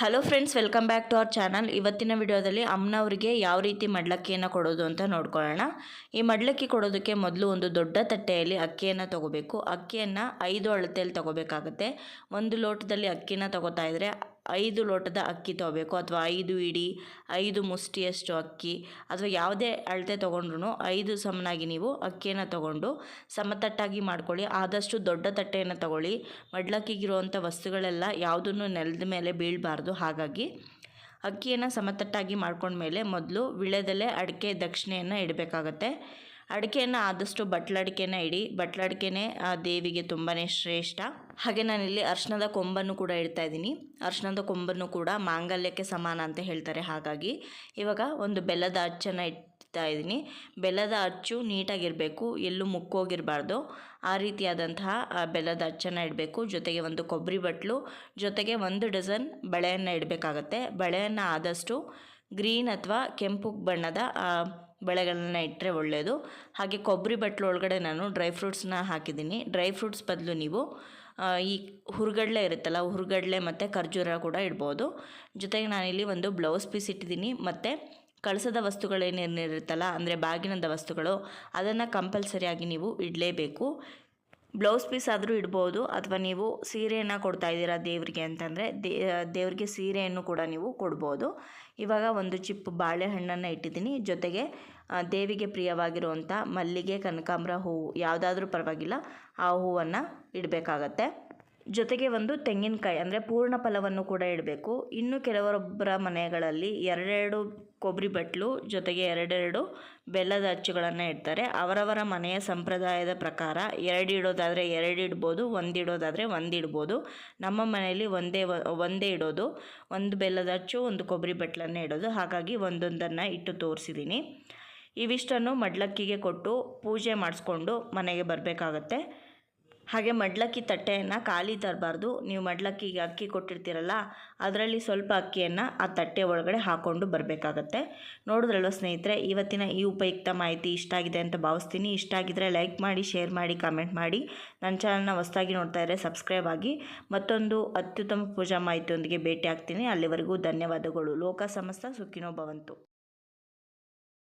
Hello friends welcome back to our channel ಇವತ್ತಿನ ವಿಡಿಯೋದಲ್ಲಿ ಅಮ್ಮನವ್ರಿಗೆ ಯಾವ ರೀತಿ ಮಡ್ಲಕ್ಕಿಯನ್ನು ಕೊಡೋದು ಅಂತ ನೋಡ್ಕೊಳ್ಳೋಣ. ಈ ಮಡ್ಲಕ್ಕಿ ಕೊಡೋದಕ್ಕೆ ಮೊದಲು ಒಂದು ದೊಡ್ಡ ತಟ್ಟೆಯಲ್ಲಿ ಅಕ್ಕಿಯನ್ನು ತಗೋಬೇಕು. ಅಕ್ಕಿಯನ್ನು ಐದು ಅಳತೆಯಲ್ಲಿ ತಗೋಬೇಕಾಗುತ್ತೆ. ಒಂದು ಲೋಟದಲ್ಲಿ ಅಕ್ಕಿನ ತಗೋತಾ ಇದ್ದರೆ ಐದು ಲೋಟದ ಅಕ್ಕಿ ತಗೋಬೇಕು ಅಥವಾ ಐದು ಇಡಿ ಐದು ಮುಷ್ಟಿಯಷ್ಟು ಅಕ್ಕಿ ಅಥವಾ ಯಾವುದೇ ಅಳತೆ ತೊಗೊಂಡ್ರು ಐದು ಸಮನಾಗಿ ನೀವು ಅಕ್ಕಿಯನ್ನು ತಗೊಂಡು ಸಮತಟ್ಟಾಗಿ ಮಾಡ್ಕೊಳ್ಳಿ. ಆದಷ್ಟು ದೊಡ್ಡ ತಟ್ಟೆಯನ್ನು ತಗೊಳ್ಳಿ. ಮಡ್ಲಕ್ಕಿಗಿರುವಂಥ ವಸ್ತುಗಳೆಲ್ಲ ಯಾವುದನ್ನು ನೆಲದ ಮೇಲೆ ಬೀಳಬಾರ್ದು. ಹಾಗಾಗಿ ಅಕ್ಕಿಯನ್ನು ಸಮತಟ್ಟಾಗಿ ಮಾಡ್ಕೊಂಡ್ಮೇಲೆ ಮೊದಲು ವಿಳೆದಲ್ಲೇ ಅಡಿಕೆ ದಕ್ಷಿಣೆಯನ್ನು ಇಡಬೇಕಾಗತ್ತೆ. ಅಡಿಕೆಯನ್ನು ಆದಷ್ಟು ಬಟ್ಲಡಿಕೆನ ಇಡಿ. ಬಟ್ಲಡಿಕೆನೇ ಆ ದೇವಿಗೆ ತುಂಬಾ ಶ್ರೇಷ್ಠ. ಹಾಗೆ ನಾನಿಲ್ಲಿ ಅರ್ಶನದ ಕೊಂಬನ್ನು ಕೂಡ ಇಡ್ತಾ ಇದ್ದೀನಿ. ಅರ್ಶನದ ಕೊಂಬನ್ನು ಕೂಡ ಮಾಂಗಲ್ಯಕ್ಕೆ ಸಮಾನ ಅಂತ ಹೇಳ್ತಾರೆ ಹಾಗಾಗಿ. ಇವಾಗ ಒಂದು ಬೆಲ್ಲದ ಅಚ್ಚನ್ನು ಇಡ್ತಾ ಇದ್ದೀನಿ. ಬೆಲ್ಲದ ಅಚ್ಚು ನೀಟಾಗಿರಬೇಕು, ಎಲ್ಲೂ ಮುಕ್ಕೋಗಿರಬಾರ್ದು. ಆ ರೀತಿಯಾದಂತಹ ಬೆಲ್ಲದ ಅಚ್ಚನ್ನು ಇಡಬೇಕು. ಜೊತೆಗೆ ಒಂದು ಕೊಬ್ಬರಿ ಬಟ್ಲು, ಜೊತೆಗೆ ಒಂದು ಡಜನ್ ಬಳೆಯನ್ನು ಇಡಬೇಕಾಗತ್ತೆ. ಬಳೆಯನ್ನು ಆದಷ್ಟು ಗ್ರೀನ್ ಅಥವಾ ಕೆಂಪು ಬಣ್ಣದ ಬೆಳೆಗಳನ್ನ ಇಟ್ಟರೆ ಒಳ್ಳೆಯದು ಹಾಗೆ ಕೊಬ್ಬರಿ ಬಟ್ಲು ಒಳಗಡೆ ನಾನು ಡ್ರೈ ಫ್ರೂಟ್ಸ್ನ ಹಾಕಿದ್ದೀನಿ. ಡ್ರೈ ಫ್ರೂಟ್ಸ್ ಬದಲು ನೀವು ಈ ಹುರುಗಡಲೆ ಇರುತ್ತಲ್ಲ, ಹುರುಗಡಲೆ ಮತ್ತು ಖರ್ಜೂರ ಕೂಡ ಇಡ್ಬೋದು. ಜೊತೆಗೆ ನಾನಿಲ್ಲಿ ಒಂದು ಬ್ಲೌಸ್ ಪೀಸ್ ಇಟ್ಟಿದ್ದೀನಿ. ಮತ್ತು ಕಳಸದ ವಸ್ತುಗಳೇನೇನಿರುತ್ತಲ್ಲ ಅಂದರೆ ಬಾಗಿನದ ವಸ್ತುಗಳು, ಅದನ್ನು ಕಂಪಲ್ಸರಿಯಾಗಿ ನೀವು ಇಡಲೇಬೇಕು. ಬ್ಲೌಸ್ ಪೀಸ್ ಆದರೂ ಇಡ್ಬೋದು ಅಥವಾ ನೀವು ಸೀರೆಯನ್ನು ಕೊಡ್ತಾ ಇದ್ದೀರಾ ದೇವರಿಗೆ ಅಂತಂದರೆ ದೇವರಿಗೆ ಸೀರೆಯನ್ನು ಕೂಡ ನೀವು ಕೊಡ್ಬೋದು. ಇವಾಗ ಒಂದು ಚಿಪ್ ಬಾಳೆಹಣ್ಣನ್ನು ಇಟ್ಟಿದ್ದೀನಿ. ಜೊತೆಗೆ ದೇವಿಗೆ ಪ್ರಿಯವಾಗಿರುವಂಥ ಮಲ್ಲಿಗೆ ಕನಕಾಂಬರ ಹೂವು ಯಾವುದಾದ್ರೂ ಪರವಾಗಿಲ್ಲ, ಆ ಹೂವನ್ನು ಇಡಬೇಕಾಗತ್ತೆ. ಜೊತೆಗೆ ಒಂದು ತೆಂಗಿನಕಾಯಿ ಅಂದರೆ ಪೂರ್ಣ ಫಲವನ್ನು ಕೂಡ ಇಡಬೇಕು. ಇನ್ನು ಕೆಲವರೊಬ್ಬರ ಮನೆಗಳಲ್ಲಿ ಎರಡೆರಡು ಕೊಬ್ಬರಿ ಬಟ್ಲು, ಜೊತೆಗೆ ಎರಡೆರಡು ಬೆಲ್ಲದ ಅಚ್ಚುಗಳನ್ನು ಇಡ್ತಾರೆ. ಅವರವರ ಮನೆಯ ಸಂಪ್ರದಾಯದ ಪ್ರಕಾರ ಎರಡು ಇಡೋದಾದರೆ ಎರಡು ಇಡ್ಬೋದು ಒಂದಿಡೋದಾದರೆ ಒಂದಿಡ್ಬೋದು ನಮ್ಮ ಮನೆಯಲ್ಲಿ ಒಂದೇ ಒಂದೇ ಇಡೋದು. ಒಂದು ಬೆಲ್ಲದ ಅಚ್ಚು, ಒಂದು ಕೊಬ್ಬರಿ ಬಟ್ಲನ್ನು ಇಡೋದು. ಹಾಗಾಗಿ ಒಂದೊಂದನ್ನು ಇಟ್ಟು ತೋರಿಸಿದ್ದೀನಿ ಇವಿಷ್ಟನ್ನು ಮಡ್ಲಕ್ಕಿಗೆ ಕೊಟ್ಟು ಪೂಜೆ ಮಾಡಿಸ್ಕೊಂಡು ಮನೆಗೆ ಬರಬೇಕಾಗತ್ತೆ. ಹಾಗೆ ಮಡ್ಲಕ್ಕಿ ತಟ್ಟೆಯನ್ನು ಖಾಲಿ ತರಬಾರ್ದು. ನೀವು ಮಡ್ಲಕ್ಕಿಗೆ ಅಕ್ಕಿ ಕೊಟ್ಟಿರ್ತೀರಲ್ಲ, ಅದರಲ್ಲಿ ಸ್ವಲ್ಪ ಅಕ್ಕಿಯನ್ನು ಆ ತಟ್ಟೆ ಒಳಗಡೆ ಹಾಕ್ಕೊಂಡು ಬರಬೇಕಾಗತ್ತೆ. ನೋಡಿದ್ರಲ್ವ ಸ್ನೇಹಿತರೆ, ಇವತ್ತಿನ ಈ ಉಪಯುಕ್ತ ಮಾಹಿತಿ ಇಷ್ಟ ಆಗಿದೆ ಅಂತ ಭಾವಿಸ್ತೀನಿ. ಇಷ್ಟ ಆಗಿದ್ದರೆ ಲೈಕ್ ಮಾಡಿ, ಶೇರ್ ಮಾಡಿ, ಕಮೆಂಟ್ ಮಾಡಿ. ನನ್ನ ಚಾನಲ್ನ ಹೊಸದಾಗಿ ನೋಡ್ತಾ ಇದ್ದರೆ ಸಬ್ಸ್ಕ್ರೈಬ್ ಆಗಿ. ಮತ್ತೊಂದು ಅತ್ಯುತ್ತಮ ಪೂಜಾ ಮಾಹಿತಿಯೊಂದಿಗೆ ಭೇಟಿ ಆಗ್ತೀನಿ ಅಲ್ಲಿವರೆಗೂ ಧನ್ಯವಾದಗಳು. ಲೋಕ ಸಮಸ್ತ ಸುಖಿನೋ ಭವಂತು.